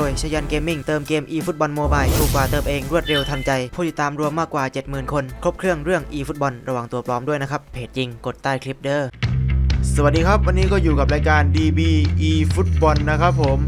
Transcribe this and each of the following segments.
โดยชยันเกมมิ่งเติมเกม eFootball Mobile ถูกกว่าเติมเองรวดเร็วทันใจ ผู้ติดตามรวมมากกว่า 70,000 คน ครบเครื่องเรื่อง eFootball ระวังตัวปลอมด้วยนะครับ เพจจริงกดใต้คลิปเด้อสวัสดีครับวันนี้ก็อยู่กับรายการ DB e Football นะครับผม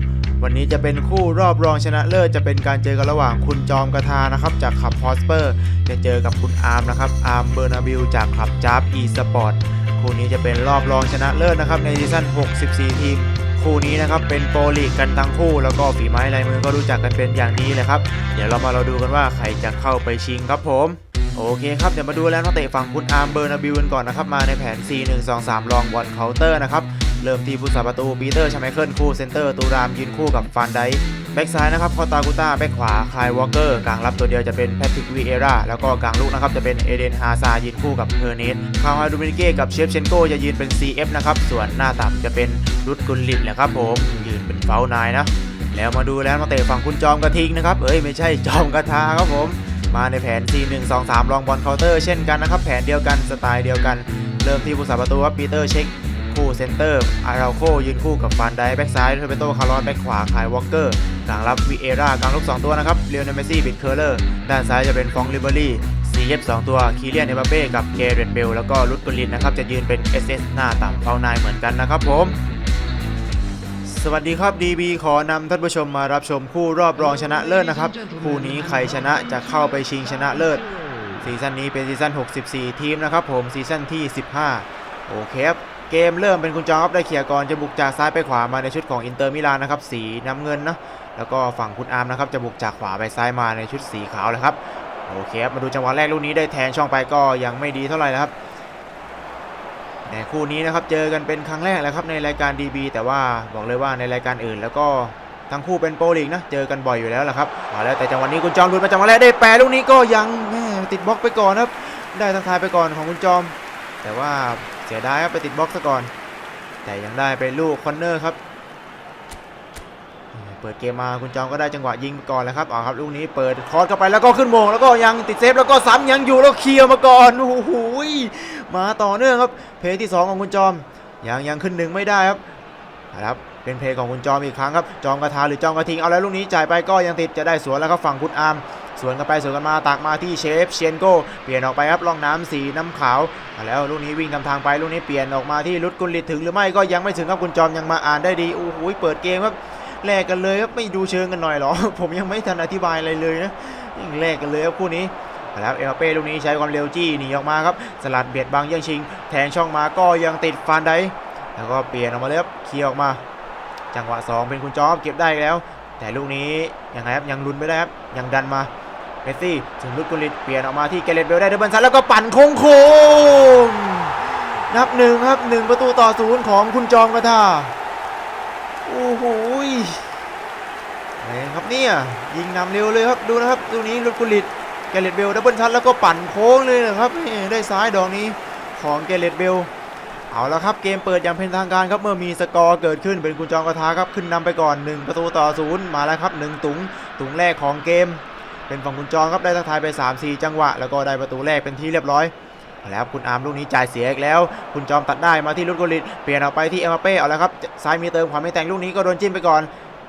วันนี้จะเป็นคู่รอบรองชนะเลิศจะเป็นการเจอกันระหว่างคุณจอมกระทานะครับ จากขับฮอสเปอร์ จะเจอกับคุณอาร์มนะครับอาร์มเบอร์นาบิลจากขับจับ e Sport คู่นี้จะเป็นรอบรองชนะเลิศนะครับในซีซั่น 64 ทีม คู่นี้นะครับเป็นโปรลีกกันทั้งคู่แล้วก็ฝีไม้ลายมือก็รู้จักกันเป็นอย่างดีเลยครับ เดี๋ยวเรามาเราดูกันว่าใครจะเข้าไปชิงครับผมโอเคครับเดี๋ยวมาดูแล้วนักเตะฝั่งคุณอาร์มเบอร์นาบิวกันก่อนนะครับมาในแผน 4 1 2 3 ลองบอลเคาน์เตอร์นะครับ เริ่มที่ผู้สาประตูปีเตอร์ชาไมเคิลคู่เซนเตอร์ตูรามยืนคู่กับฟานไดแบ็กซ้ายนะครับคอตากุต้าแบ็กขวาคายวอลเกอร์กลางรับตัวเดียวจะเป็นแพทริกวีเอราแล้วก็กลางลูกนะครับจะเป็นเอเดนฮาซายืนคู่กับเฮอร์เนสคาวาดูมินเก้กับเชฟเชนโกจะยืนเป็น CF นะครับส่วนหน้าต่ำจะเป็นรุดกุลลิตแหละครับผมยืนเป็นเฝ้านายนะแล้วมาดูแล้วนักเตะฝั่งคุณจอมกระทิงนะครับเอ้ยไม่ใช่จอมกระทาครับผมมาในแผน 4 1 2 3 ลองบอลเคาน์เตอร์เช่นกันนะครับ แผนเดียวกัน สไตล์เดียวกัน เริ่มที่ผู้สาประตูครับปีเตอร์เช็ค คู่เซนเตอร์ อาราโคยืนคู่กับฟานไดแบ็กซ้ายเทเบโตคาร์ลอนแบ็กขวาคายวอลเกอร์กลางรับวีเอร่ากลางลูก2ตัวนะครับเลียนเมซี่บิดเคอร์เลอร์ด้านซ้ายจะเป็นฟองลิเบอรี่ซีเอฟสองตัวคีเลียนเอมบาเป้กับเกเรตเบลแล้วก็ลุดกุลินนะครับจะยืนเป็น SS หน้าต่ำเฝ้านายเหมือนกันนะครับผมสวัสดีครับ DB ขอนำท่านผู้ชมมารับชมคู่รอบรองชนะเลิศนะครับ คู่นี้ใครชนะจะเข้าไปชิงชนะเลิศซีซั่นนี้เป็นซีซั่น 64 ทีมนะครับผมซีซั่นที่ 15 โอเคครับ เกมเริ่มเป็นคุณจอมได้เขี่ยร์ก่อนจะบุกจากซ้ายไปขวามาในชุดของอินเตอร์มิลานนะครับสีน้ำเงินนะแล้วก็ฝั่งคุณอาร์มนะครับจะบุกจากขวาไปซ้ายมาในชุดสีขาวเลยครับโอเคครับมาดูจังหวะแรกลูกนี้ได้แทงช่องไปก็ยังไม่ดีเท่าไหร่นะครับในคู่นี้นะครับเจอกันเป็นครั้งแรกแล้วครับในรายการ DB แต่ว่าบอกเลยว่าในรายการอื่น แล้วก็ทั้งคู่เป็นโปรลีกนะเจอกันบ่อยอยู่แล้วแหละครับเอาแล้วแต่จังหวะนี้คุณจอมหลุดมาจังหวะแรกได้แปรลูกนี้ก็ยังแม่ติดบล็อกไปก่อนครับ ได้ทักทายไปก่อนของคุณจอม แต่ว่า สียดายครับไปติดบล็อกซะก่อน แต่ยังได้ไปลูกคอนเนอร์ครับ เปิดเกมมาคุณจอมก็ได้จังหวะยิงไปก่อนแล้วครับเอาครับลูกนี้เปิดคอร์สเข้าไปแล้วก็ขึ้นโมงแล้วก็ยังติดเซฟแล้วก็ซ้ำยังอยู่แล้วเคลียร์มาก่อนโอ้โหมาต่อเนื่องครับเพย์ที่ 2 ของคุณจอม ยังยังขึ้นหนึ่งไม่ได้ครับนะครับเป็นเพย์ของคุณจอมอีกครั้งครับจอมกระทาหรือจอมกระทิงเอาแล้วลูกนี้จ่ายไปก็ยังติดจะได้สวนแล้วครับฝั่งคุณอาร์ม สวนกันไปสวนกันมาตักมาที่เชฟเชียนโกเปลี่ยนออกไปครับล่องน้ำสีน้ำขาวเอาแล้วลูกนี้วิ่งทำทางไปลูกนี้เปลี่ยนออกมาที่ลุดกุลลิตถึงหรือไม่ก็ยังไม่ถึงครับคุณจอมยังมาอ่านได้ดีโอ้โหเปิดเกมครับแลกกันเลยครับไม่ดูเชิงกันหน่อยเหรอ ผมยังไม่ทันอธิบายอะไรเลยนะยิ่งแลกกันเลยครับคู่นี้แล้วเอลเป้ลูกนี้ใช้ความเร็วจี้หนีออกมาครับสลัดเบียดบังเยี่ยงชิง แทงช่องมาก็ยังติดฟานไดแล้วก็เปลี่ยนออกมาเลยครับเคลียร์ออกมา จังหวะ 2 เป็นคุณจอบเก็บได้แล้ว แต่ลูกนี้ยังไงครับยังลุ้นไม่ได้ครับยังดันมา เมสซี่ถึงลุดกุลิตเปลี่ยนออกมาที่เกเรตเบลได้เดบเบิลซันแล้วก็ปั่นโค้งโค้งนับหนึ่งครับหนึ่งประตูต่อศูนย์ของคุณจอมกระทาโอ้โหอะไรครับเนี่ยยิงนำเร็วเลยครับดูนะครับตรงนี้ลูกกุลิตแกเลตเบลดับเบิลทัชแล้วก็ปั่นโค้งเลยนะครับได้ซ้ายดอกนี้ของแกเลตเบลเอาละครับเกมเปิดอย่างเป็นทางการครับเมื่อมีสกอร์เกิดขึ้นเป็นกุญจองกระทาครับขึ้นนำไปก่อน 1 ประตูต่อศูนย์มาแล้วครับ 1 ตุง ตุงแรกของเกม เป็นฝั่งคุณจองครับได้ทักทายไป 3-4 จังหวะ แล้วก็ได้ประตูแรกเป็นที่เรียบร้อยแล้วคุณอาร์มลูกนี้จ่ายเสียอีกแล้ว คุณจอมตัดได้มาที่ลุดโกลิตเปลี่ยนออกไปที่เอ็มบัปเป้เอาแล้วครับซ้ายมีเติมความไม่แต่งลูกนี้ก็โดนจิ้มไปก่อน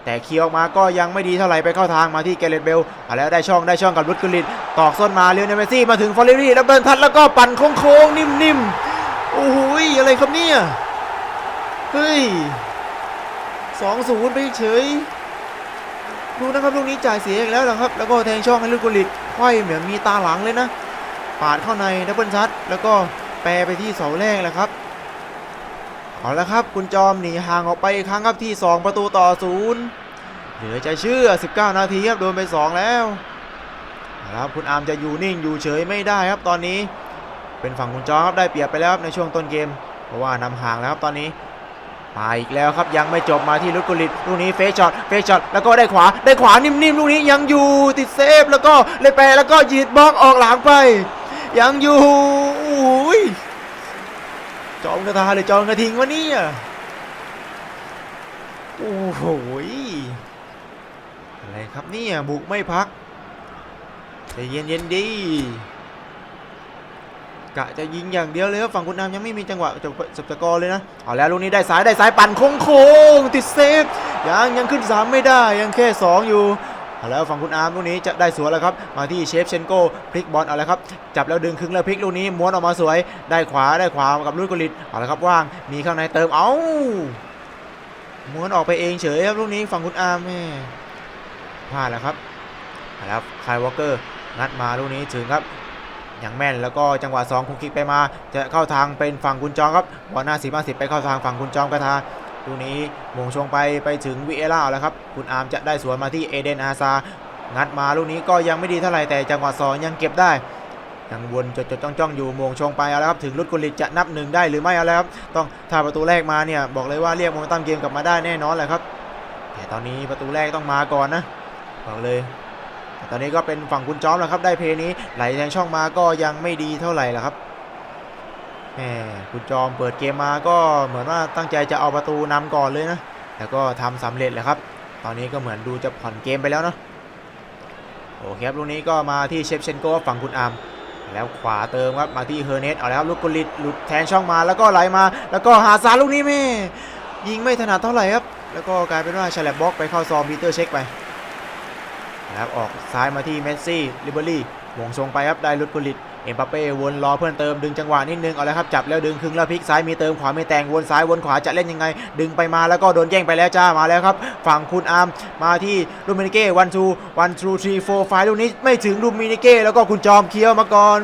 แต่เคียวออกมาก็ยังไม่ดีเท่าไหร่ไปเข้าทางมาที่เกเรตเบลเอาแล้วได้ช่องได้ช่องกับลุดโกลิตตอกส้นมาเลียวเนเมซี่มาถึงฟอร์เรรี่แล้วเบิร์นทัดแล้วก็ปั่นโค้งๆนิ่มๆโอ้โหอะไรครับเนี่ยเฮ้ยสองศูนย์ไปเฉย ดูนะครับลูกนี้จ่ายเสียอีกแล้วนะครับ แล้วก็แทงช่องให้ลุดโกลิตไขว้เหมือนมีตาหลังเลยนะ ปาดเข้าในดับเบิลซัดแล้วก็แปรไปที่เสาแรกแหละครับ เอาละครับ คุณจอมหนีห่างออกไปครั้งครับที่ 2 ประตูต่อศูนย์เหลือจะเชื่อ 19 นาทีครับโดนไป 2 แล้วเอาละครับคุณอาร์มจะอยู่นิ่งอยู่เฉยไม่ได้ครับตอนนี้ เป็นฝั่งคุณจอมครับได้เปรียบไปแล้วครับในช่วงต้นเกม เพราะว่านำห่างแล้วครับตอนนี้ มาอีกแล้วครับยังไม่จบมาที่ลุกกุลิตลูกนี้เฟกช็อตเฟกช็อตแล้วก็ได้ขวาได้ขวานิ่มๆลูกนี้ยังอยู่ติดเซฟแล้วก็เลยแปรแล้วก็ยืดบล็อกออกหลังไป ยังอยู่อุ้ยจอมกระทาหรือจอมกระทิงวะเนี่ยโอ้โหยอะไรครับเนี่ยบุกไม่พักใจเย็นๆดี กะจะยิงอย่างเดียวเลยครับฝั่งคุณอามยังไม่มีจังหวะจบจบสกอร์เลยนะเอาแล้วลูกนี้ได้สายได้สายปั่นโค้งโค้งๆติดเซฟยังยังขึ้น 3 ไม่ได้ยังแค่ 2 อยู่เอาแล้วฝั่งคุณอาร์มลูกนี้จะได้สวนแล้วครับ มาที่เชฟเชนโก้พลิกบอลเอาแล้วครับ จับแล้วดึงครึ่งแล้วพลิกลูกนี้ม้วนออกมาสวย ได้ขวาได้ขวากับลุยกุลิตเอาละครับว่างมีข้างในเติมเอ้าม้วนออกไปเองเฉยครับลูกนี้ฝั่งคุณอาร์มแม่พลาดแล้วครับเอาละครับคายวอลเกอร์งัดมาลูกนี้ถึงครับ อย่างแม่นแล้วก็จังหวะ2คุกคิกไปมา จะเข้าทางเป็นฝั่งคุณจองครับบอลหน้าสีมาสิบไปเข้าทางฝั่งคุณจองกระทาดูนี้มงชงไปไปถึงวิเอล่าแล้วครับ คุณอาร์มจะได้สวนมาที่เอเดนอาซา งัดมาลูกนี้ก็ยังไม่ดีเท่าไหร่แต่จังหวะสองยังเก็บได้ยังวนจดจดจ้องจ้องอยู่มงชงไปเอาแล้วครับถึงลุดกุลิตจะนับหนึ่งได้หรือไม่เอาแล้วครับต้องถ้าประตูแรกมาเนี่ยบอกเลยว่าเรียกโมเมนตัมเกมกลับมาได้แน่นอนแหละครับ แต่ตอนนี้ประตูแรกต้องมาก่อนนะบอกเลย ตอนนี้ก็เป็นฝั่งคุณจอมแล้วครับได้เพลนี้ไหลแทงช่องมาก็ยังไม่ดีเท่าไหร่ละครับแหมคุณจอมเปิดเกมมาก็เหมือนว่าตั้งใจจะเอาประตูนำก่อนเลยนะแต่ก็ทำสำเร็จแหละครับ ตอนนี้ก็เหมือนดูจะผ่อนเกมไปแล้วเนาะโอเคครับลูกนี้ก็มาที่เชฟเชนโกฝั่งคุณอามแล้วขวาเติมครับมาที่เฮอร์เนสเอาแล้วครับลูกกุลิตหลุดแทนช่องมาแล้วก็ไหลมา แล้วก็หาซาลูกนี้แม่ยิงไม่ถนัดเท่าไหร่ครับ แล้วก็กลายเป็นว่าฉลับบล็อกไปเข้าซอมปีเตอร์เช็คไป นะครับออกซ้ายมาที่เมสซี่ลิเบอรี่หวงทรงไปครับได้ลุดกุลิตเอ็มบัปเป้วนรอเพื่อนเติมดึงจังหวะนิดนึงเอาแล้วครับจับแล้วดึงครึ่งแล้วพลิกซ้ายมีเติมขวาไมีแต่งวนซ้ายวนขวาจะเล่นยังไง ดึงไปมาแล้วก็โดนแย่งไปแล้วจ้ามาแล้วครับ ฝั่งคุณอาร์มมาที่ลูมินิเก้วันทูวันทูทรีโฟร์ไฟลูกนี้ไม่ถึงลูมินิเก้แล้วก็คุณจอมเคี้ยวมาก่อน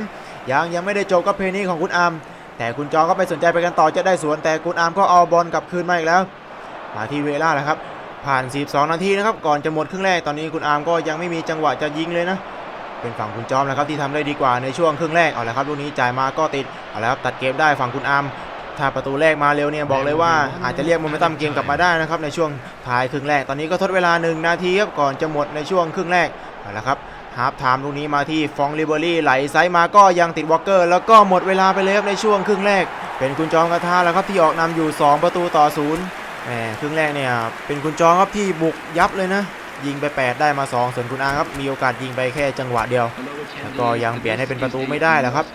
ยังยังไม่ได้จบกับเพลนี้ของคุณอาร์มแต่คุณจอมก็ไม่สนใจไปกันต่อจะได้สวนแต่คุณอาร์มก็เอาบอลกลับคืนมาอีกแล้ว มาที่เวล่าแล้วครับ ผ่าน 42 นาทีนะครับ ก่อนจะหมดครึ่งแรก ตอนนี้คุณอาร์มก็ยังไม่มีจังหวะจะยิงเลยนะ เป็นฝั่งคุณจอมนะครับที่ทำได้ดีกว่าในช่วงครึ่งแรก เอาละครับลูกนี้จ่ายมาก็ติด เอาละครับตัดเกมได้ฝั่งคุณอาร์ม ถ้าประตูแรกมาเร็วเนี่ยบอกเลยว่าอาจจะเรียกโมเมนตัมเกมกลับมาได้นะครับในช่วงท้ายครึ่งแรก ตอนนี้ก็ทดเวลา 1 นาทีครับก่อนจะหมดในช่วงครึ่งแรก เอาละครับฮาร์ฟไทม์ลูกนี้มาที่ฟองลิเบอรี่ไหลไซส์มาก็ยังติดวอลเกอร์ แล้วก็หมดเวลาไปเลยครับในช่วงครึ่งแรก เป็นคุณจอมกระทาแล้วครับที่ออกนำอยู่ 2 ประตูต่อศูนย์ แหมครึ่งแรกเนี่ยเป็นคุณจองครับที่บุกยับเลยนะ ยิงไป 8 ได้มา 2 ส่วนคุณอาครับ มีโอกาสยิงไปแค่จังหวะเดียว แล้วก็ยังเปลี่ยนให้เป็นประตูไม่ได้แล้วครับ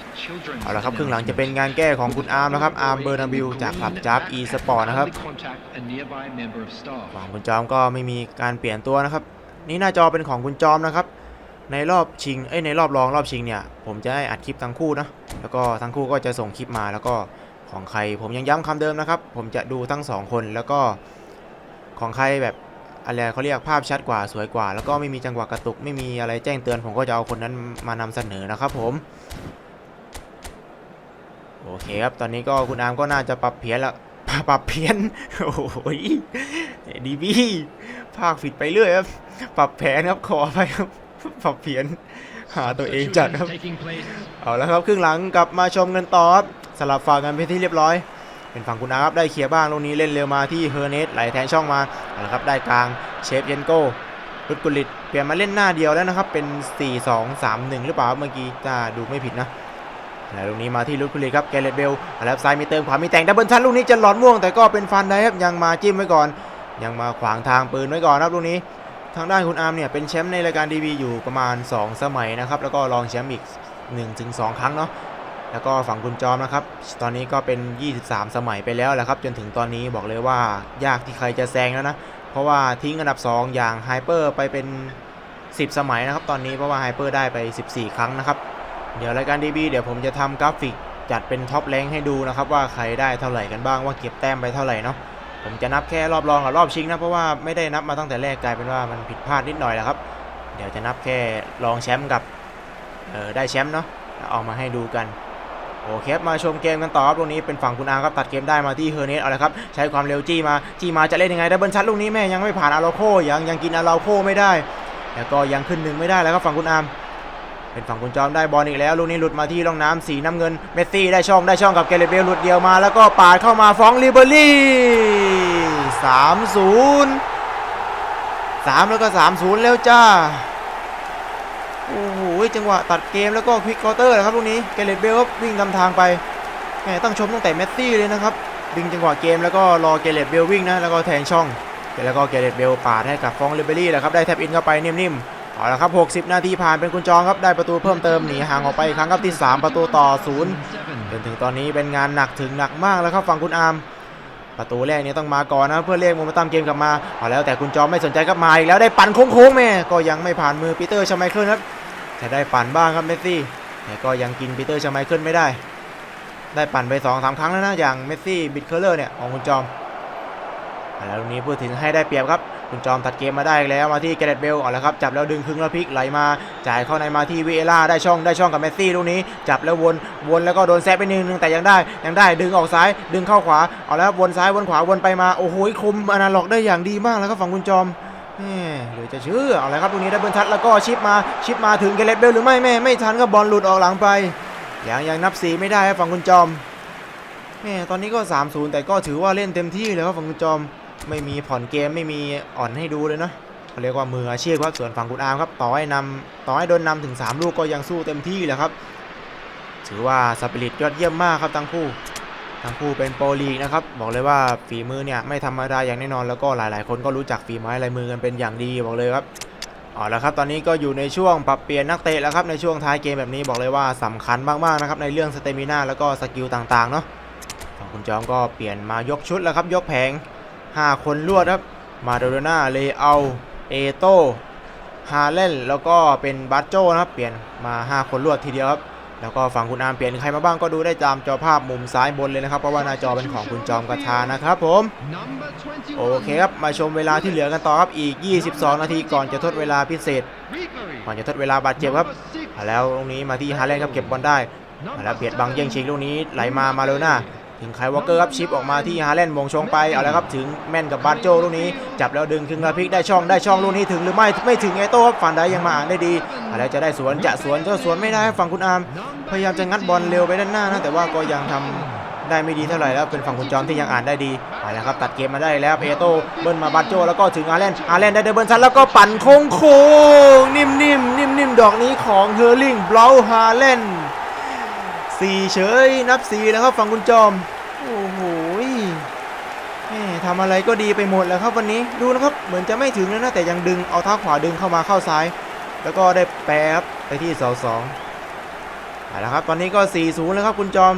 เอาละครับครึ่งหลังจะเป็นงานแก้ของคุณอาร์มนะครับ อาร์มเบอร์นาบิวจากคลับจับอีสปอร์ตนะครับฝั่งคุณจอมก็ไม่มีการเปลี่ยนตัวนะครับ นี่หน้าจอเป็นของคุณจอมนะครับ ในรอบชิง เอ้ยในรอบรองรอบชิงเนี่ย ผมจะให้อัดคลิปทั้งคู่นะ แล้วก็ทั้งคู่ก็จะส่งคลิปมาแล้วก็ ของใคร ผมยังย้ำคำเดิมนะครับ ผมจะดูทั้งสองคนแล้วก็ของใครแบบอะไรเขาเรียกภาพชัดกว่าสวยกว่า แล้วก็ไม่มีจังหวะกระตุก ไม่มีอะไรแจ้งเตือน ผมก็จะเอาคนนั้นมานำเสนอนะครับผมโอเคครับตอนนี้ก็คุณอาร์มก็น่าจะปรับเพี้ยนละปรับเพี้ยนโอ้ยดีบีภาคผิดไปเรื่อยครับปรับแผนครับขอไปครับปรับเพี้ยนหาตัวเองจัดครับ เอาแล้วครับครึ่งหลังกลับมาชมกันต่อครับ สลับฝั่งกันเป็นที่เรียบร้อย เป็นฝั่งคุณอาร์ครับได้เคลียร์บ้างลูกนี้เล่นเร็วมาที่เฮอร์เนสไหลแทงช่องมาเอาละครับได้กลางเชฟเยนโก้รุดกุลิตเปลี่ยนมาเล่นหน้าเดียวแล้วนะครับ เป็น 4 2 3 1 หรือเปล่าเมื่อกี้ถ้าดูไม่ผิดนะแล้วลูกนี้มาที่รุดกุลิตครับแกเรตเบลอาแล้วซ้ายมีเติมขวามีแต่งดับเบิลทันลูกนี้จะหลอนม่วงแต่ก็เป็นฟันได้ครับยังมาจิ้มไว้ก่อน ยังมาขวางทางปืนไว้ก่อนครับลูกนี้ทางด้านคุณอาร์มเนี่ยเป็นแชมป์ในรายการดีบีอยู่ประมาณ 2 สมัยนะครับ แล้วก็รองแชมป์อีก 1-2 ครั้งเนาะ แล้วก็ฝั่งคุณจอมนะครับ ตอนนี้ก็เป็น 23 สมัยไปแล้วแหละครับ จนถึงตอนนี้บอกเลยว่ายากที่ใครจะแซงแล้วนะ เพราะว่าทิ้งอันดับ 2 อย่างไฮเปอร์ไปเป็น 10 สมัยนะครับ ตอนนี้เพราะว่าไฮเปอร์ได้ไป 14 ครั้งนะครับ เดี๋ยวรายการ DB เดี๋ยวผมจะทำกราฟิกจัดเป็นท็อปแรงให้ดูนะครับ ว่าใครได้เท่าไหร่กันบ้างว่าเก็บแต้มไปเท่าไหร่เนาะผมจะนับแค่รอบรองกับรอบชิงนะเพราะว่าไม่ได้นับมาตั้งแต่แรกกลายเป็นว่ามันผิดพลาดนิดหน่อยแหละครับ เดี๋ยวจะนับแค่รองแชมป์กับออได้แชมป์เนาะเอามาให้ดูกัน โอเคมาชมเกมกันต่อครับตรงนี้เป็นฝั่งคุณอามครับตัดเกมได้มาที่เฮอร์เนสเอาละครับใช้ความเร็วจี้มาจี้มาจะเล่นยังไงดับเบิลชัดลูกนี้แม่ยังไม่ผ่านอาราโคยังยังกินอาราโคไม่ได้แล้วก็ยังขึ้นหนึ่งไม่ได้แล้วครับฝั่งคุณอาร์มเป็นฝั่งคุณจอมได้บอลอีกแล้วลูกนี้หลุดมาที่ร่องน้ำสีน้ำเงินเมสซี่ได้ช่องได้ช่องกับเกเรเบลหลุดเดียวมา แล้วก็ปาดเข้ามาฟ้องลิเบอรี่สามศูนย์สามแล้วก็สามศูนย์แล้วจ้า อ้โหจังหวะตัดเกมแล้วก็ควิกคอร์เตอร์นะครับลูกนี้เกเรตเบลก็วิ่งนำทางไปแหมต้องชมตั้งแต่เมสซี่เลยนะครับดึงจังหวะเกมแล้วก็รอเกเรตเบลวิ่งนะแล้วก็แทงช่องแล้วก็เกเรตเบลปาดให้กับฟองลิเบอรี่แหละครับได้แท็บอินเข้าไปนิ่มๆเอาละครับ 60 นาทีผ่านเป็นคุณจองครับได้ประตูเพิ่มเติมหนีห่างออกไปอีกครั้งครับที่ 3 ประตูต่อศูนย์จนถึงตอนนี้เป็นงานหนักถึงหนักมากแล้วครับฝั่งคุณอาร์มประตูแรกนี่ยต้องมาก่อนนะเพื่อเรียกโมเมนตัมเกมกลับมาเอาแล้วแต่คุณจอมไม่สนใจครับมาอีกแล้วได้ปั่นโค้งๆแม่ก็ยังไม่ผ่านมือปีเตอร์ชไมเคิลครับ แต่ได้ปั่นบ้างครับเมสซี่แต่ก็ยังกินปีเตอร์ชไมเคิลไม่ได้ ได้ปั่นไป2อสาครั้งแล้วนะอย่างเมสซี่บิดเคอร์เลอร์เนี่ยของคุณจอมเอาแล้วตรงนี้พูดถึงให้ได้เปรียบครับคุณจอมตัดเกมมาได้อีกแล้วมาที่แกเรตเบลเอาละครับจับแล้วดึงครึ่งแล้วพลิกไหลมาจ่ายเข้าในมาที่วิเอล่าได้ช่องได้ช่องกับเมสซี่ลูกนี้ จับแล้ววนวนแล้วก็โดนแซะไปนิดนึงแต่ยังได้ยังได้ดึงออกซ้ายดึงเข้าขวาเอาแล้ววนซ้ายวนขวาวนไปมาโอ้โหคุมอนาล็อกได้อย่างดีมากแล้วครับฝั่งคุณจอม หมเหรือจะเชื่อเอาละครับตรงนี้ได้เบิร์นทัดแล้วก็ชิปมาชิปมาถึงแกเรตเบลหรือไม่แม่ไม่ทันก็บอลหลุดออกหลังไปยังยังนับสีไม่ได้ครับฝั่งคุณจอมแม่ตอนนี้ก็ 3-0 แต่ก็ถือว่าเล่นเต็มที่เลยครับฝั่งคุณจอมไม่มีผ่อนเกมไม่มีอ่อนให้ดูเลยเนาะเขาเรียกว่ามืออาชีพครับส่วนฝั่งคุณอาร์มครับต่อให้นำต่อให้โดนนำถึง 3 ลูกก็ยังสู้เต็มที่แหละครับ ถือว่าสปิริตยอดเยี่ยมมากครับทั้งคู่ ทั้งคู่เป็นโปรลีกนะครับบอกเลยว่าฝีมือเนี่ยไม่ธรรมดาอย่างแน่นอนแล้วก็หลายๆ คนก็รู้จักฝีไม้ลายมือกันเป็นอย่างดีบอกเลยครับเอาละครับตอนนี้ก็อยู่ในช่วงปรับเปลี่ยนนักเตะแล้วครับในช่วงท้ายเกมแบบนี้บอกเลยว่าสำคัญมากๆนะครับในเรื่องสเตมิน่าแล้วก็สกิลต่างๆเนาะฝั่งคุณจอมก็เปลี่ยนมายกชุดแล้วครับยกแผง 5 คนรวดครับมาโดโดนาเลเอาเอโตฮาเลนแล้วก็เป็นบัตโจนะครับเปลี่ยนมา 5 คนรวดทีเดียวครับ แล้วก็ฝั่งคุณอาร์มเปลี่ยนใครมาบ้างก็ดูได้ตามจอภาพมุมซ้ายบนเลยนะครับ เพราะว่าหน้าจอเป็นของคุณจอมกระทานะครับผมโอเคครับ มาชมเวลาที่เหลือกันต่อครับอีก 22 นาทีก่อนจะทดเวลาพิเศษ ก่อนจะทดเวลาบาดเจ็บครับเอแล้วตรงนี้มาที่ฮาเลนครับเก็บบอลได้แล้วเบียดบังแย่งชิงลูกนี้ไหลมามาโลน่า ถึงไคลวอลเกอร์ครับชิปออกมาที่ฮาเลนด์มงชงไปเอาแล้วครับถึงแม่นกับบาร์โจลูกนี้ จับแล้วดึงครึ่งระพิกได้ช่องได้ช่องลูกนี้ถึงหรือไม่ไม่ถึงเอโต้ครับฝั่งใดยังมาอ่านได้ดีเอาแล้วจะได้สวนจะสวนก็สวนไม่ได้ฝั่งคุณอาร์มพยายามจะงัดบอลเร็วไปด้านหน้านะแต่ว่าก็ยังทำได้ไม่ดีเท่าไหร่แล้วเป็นฝั่งคุณจอมที่ยังอ่านได้ดีเอาล้วครับตัดเกมมาได้แล้วเอโต้เบิ้ลมาบาร์โจแล้วก็ถึงฮาเลนด์ฮาเลน์ได้เดบเบิลซันแล้วก็ปั่นโค้งโค้งนิ่มนิ่มนิ่มนิ่มๆดอกนี้ของเฮอร์ลิงบลาวฮาเลนสี่เฉยนับสี่แล้วครับฝั่งคุณจอม ทำอะไรก็ดีไปหมดแล้วครับวันนี้ดูนะครับเหมือนจะไม่ถึงแล้วนะแต่ยังดึงเอาเท้าขวาดึงเข้ามาเข้าซ้าย แล้วก็ได้แปรครับไปที่เสาสองเอาละครับตอนนี้ก็4-0แล้วครับคุณจอม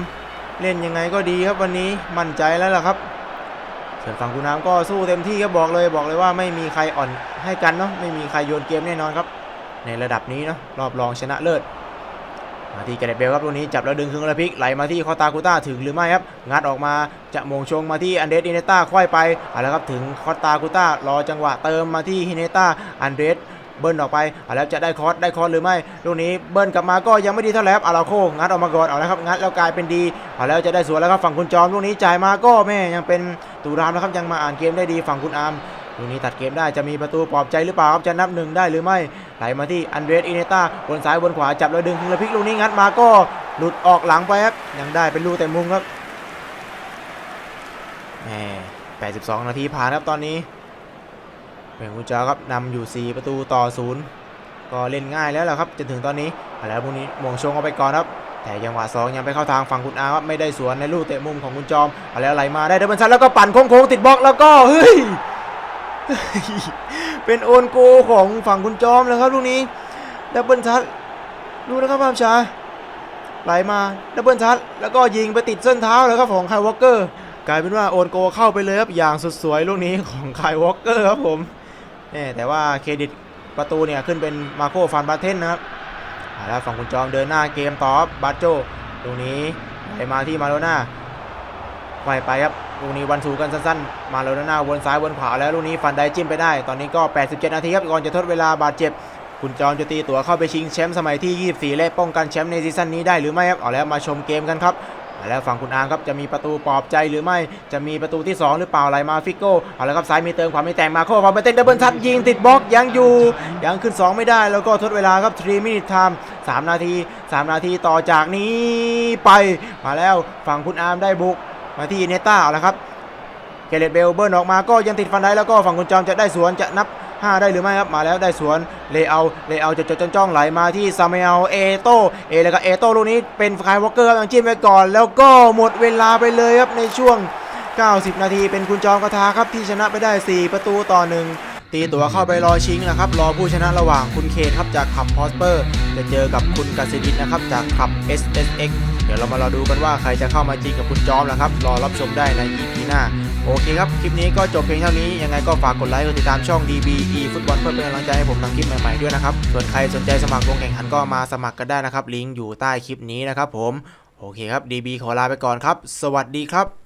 เล่นยังไงก็ดีครับวันนี้มั่นใจแล้วล่ะครับส่วนฝั่งคุณน้ำก็สู้เต็มที่ครับบอกเลยบอกเลยว่าไม่มีใครอ่อนให้กันเนาะไม่มีใครโยนเกมแน่นอนครับ ในระดับนี้เนาะรอบรองชนะเลิศ มาที่แกเรตเบลครับลูกนี้จับแล้วดึงครึ่งระพิกไหลมาที่คอตาคูต้าถึงหรือไม่ครับงัดออกมาจะมงชงมาที่อันเดรสอินเนต้าค่อยไปเอาละครับถึงคอตาคูต้ารอจังหวะเติมมาที่ฮินเนต้าอันเดรสเบิ้ลออกไปเอาแล้วจะได้คอสได้คอสหรือไม่ลูกนี้เบิ้ลกลับมาก็ยังไม่ดีเท่าไหร่ครับอาราโคงัดออกมาก่อนเอาแล้วครับงัดแล้วกลายเป็นดีเอาแล้วจะได้สวนแล้วครับฝั่งคุณจอมลูกนี้จ่ายมาก็แม่ยังเป็นตูรามนะครับยังมาอ่านเกมได้ดีฝั่งคุณอาร์ม ลูกนี้ตัดเกมได้จะมีประตูปลอบใจหรือเปล่าครับจะนับหนึ่งได้หรือไม่ไหลมาที่อันเดรสอินเนต้าบนซ้ายบนขวาจับแล้วดึงครึ่งระพลิกลูกนี้งัดมาก็หลุดออกหลังไปครับยังได้เป็นลูกแต่มุมครับแหม82 นาทีผ่านครับตอนนี้เป็นกุญจาครับนำอยู่ 4 ประตูต่อ 0 ก็เล่นง่ายแล้วแหละครับจนถึงตอนนี้เอาแล้วพวกนี้มงชงเอาไปก่อนครับ แต่ยังหวะสองยังไปเข้าทางฝั่งคุณอาครับไม่ได้สวนในลูกเตะมุมของคุณจอมเอาแล้วไหลมาได้เดับเบิลซันแล้วก็ปั่นโค้งๆติดบล็อกแล้วก็เฮ้ย เป็นโอนโกของฝั่งคุณจอมแล้วครับลูกนี้ดับเบิลซันดูนะครับภาพช้าไหลมาดับเบิลทัชแล้วก็ยิงไปติดเส้นเท้าแล้วครับของไคลวอลเกอร์กลายเป็นว่าโอนโกเข้าไปเลยครับอย่างสุดสวยลูกนี้ของไคลวอลเกอร์ครับผมแหม่แต่ว่าเครดิตประตูเนี่ยขึ้นเป็นมาโคฟานบาเทนนะครับแล้วฝั่งคุณจอมเดินหน้าเกมต่อบาโจตรงนี้ไหลมาที่มาโลน่าไขว่ไปครับ ลูกนี้วันทูกันสั้นๆ มาโลน่าวนซ้ายวนขวาแล้วลูกนี้ฟันได้จิ้มไปได้ ตอนนี้ก็ 87 นาทีครับก่อนจะทดเวลาบาดเจ็บ คุณจอมจะตีตั๋วเข้าไปชิงแชมป์สมัยที่ 24 และป้องกันแชมป์ในซีซั่นนี้ได้หรือไม่ครับเอาแล้วมาชมเกมกันครับเอาแล้วฝั่งคุณอางครับจะมีประตูปลอบใจหรือไม่จะมีประตูที่ 2 หรือเปล่าไหลมาฟิกโก้เอาแล้วครับซ้ายมีเติมความมีแต่งมาโค้ความเป็นเต้นดับเบิลทัดยิงติดบล็อกยังอยู่ยังขึ้น 2 ไม่ได้แล้วก็ทดเวลาครับ3 minute time 3นาที 3 นาทีต่อจากนี้ไป มาแล้วฝั่งคุณอามได้บุก มาที่เนต้าเอาละครับเกเรตเบลเบิร์นออกมาก็ยังติดฟันได้แล้วก็ฝั่งคุณจอมจะได้สวนจะนับ 5 ได้หรือไม่ครับมาแล้วได้สวนเลเอาเลเอาจะจะจ้องไหลมาที่ซามิเมลเอโตเอแล้วก็เอโตลูกนี้เป็นคายวอลเกอร์ครับยังจิ้มไปก่อน แล้วก็หมดเวลาไปเลยครับในช่วง 90 นาทีเป็นคุณจอมกระทาครับที่ชนะไปได้ 4 ประตูต่อ1ตีตัวเข้าไปรอชิงนะครับรอผู้ชนะระหว่างคุณเคนครับจากขับพอสเปอร์จะเจอกับคุณกสิดินนะครับจากขับ SSX เดี๋ยวเรามารอดูกันว่าใครจะเข้ามาจริงกับคุณจอมนะครับ รอรับชมได้ใน EP หน้า โอเคครับ คลิปนี้ก็จบเพียงเท่านี้ ยังไงก็ฝากกดไลค์กดติดตามช่อง DBE ฟุตบอลเพื่อเป็นกำลังใจให้ผมทำคลิปใหม่ๆด้วยนะครับ ส่วนใครสนใจสมัครลงแข่งขันก็มาสมัครกันได้นะครับ ลิงก์อยู่ใต้คลิปนี้นะครับผม โอเคครับ DB ขอลาไปก่อนครับ สวัสดีครับ